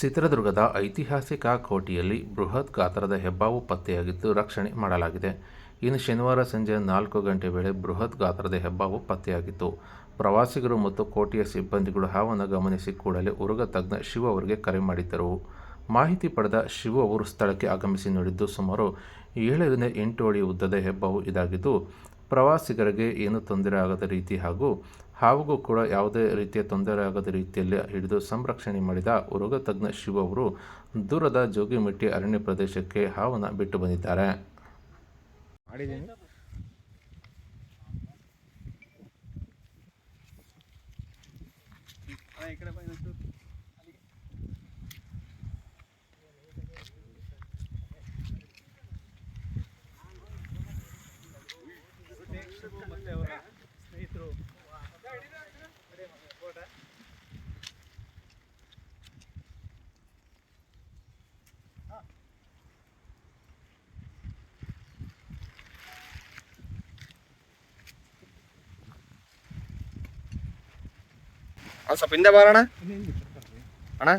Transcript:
ಚಿತ್ರದುರ್ಗದ ಐತಿಹಾಸಿಕ ಕೋಟೆಯಲ್ಲಿ ಬೃಹತ್ ಗಾತ್ರದ ಹೆಬ್ಬಾವು ಪತ್ತೆಯಾಗಿದ್ದು ರಕ್ಷಣೆ ಮಾಡಲಾಗಿದೆ. ಇನ್ನು ಶನಿವಾರ ಸಂಜೆ ನಾಲ್ಕು ಗಂಟೆ ವೇಳೆ ಬೃಹತ್ ಗಾತ್ರದ ಹೆಬ್ಬಾವು ಪತ್ತೆಯಾಗಿತ್ತು. ಪ್ರವಾಸಿಗರು ಮತ್ತು ಕೋಟೆಯ ಸಿಬ್ಬಂದಿಗಳು ಹಾವನ್ನು ಗಮನಿಸಿ ಕೂಡಲೇ ಉರುಗ ತಜ್ಞ ಶಿವ ಅವರಿಗೆ ಕರೆ ಮಾಡಿದ್ದರು. ಮಾಹಿತಿ ಪಡೆದ ಶಿವ ಅವರು ಸ್ಥಳಕ್ಕೆ ಆಗಮಿಸಿ ನೋಡಿದ್ದು ಸುಮಾರು ಏಳರಿಂದ ಎಂಟು ಅಡಿ ಉದ್ದದ ಹೆಬ್ಬಾವು ಇದಾಗಿದ್ದು ಪ್ರವಾಸಿಗರಿಗೆ ಏನು ತೊಂದರೆ ಆಗದ ರೀತಿ ಹಾಗೂ ಹಾವಿಗೂ ಕೂಡ ಯಾವುದೇ ರೀತಿಯ ತೊಂದರೆ ಆಗದ ರೀತಿಯಲ್ಲಿ ಹಿಡಿದು ಸಂರಕ್ಷಣೆ ಮಾಡಿದ ಉರುಗ ತಜ್ಞ ಶಿವ ಅವರು ದೂರದ ಜೋಗಿಮಿಟ್ಟಿ ಅರಣ್ಯ ಪ್ರದೇಶಕ್ಕೆ ಹಾವನ್ನು ಬಿಟ್ಟು ಬಂದಿದ್ದಾರೆ. ಮಾಡಿದ್ದೀನಿ ಅದು ಸ್ವಲ್ಪ ಹಿಂದೆ ಬಾರಣ. ಅಣ್ಣ?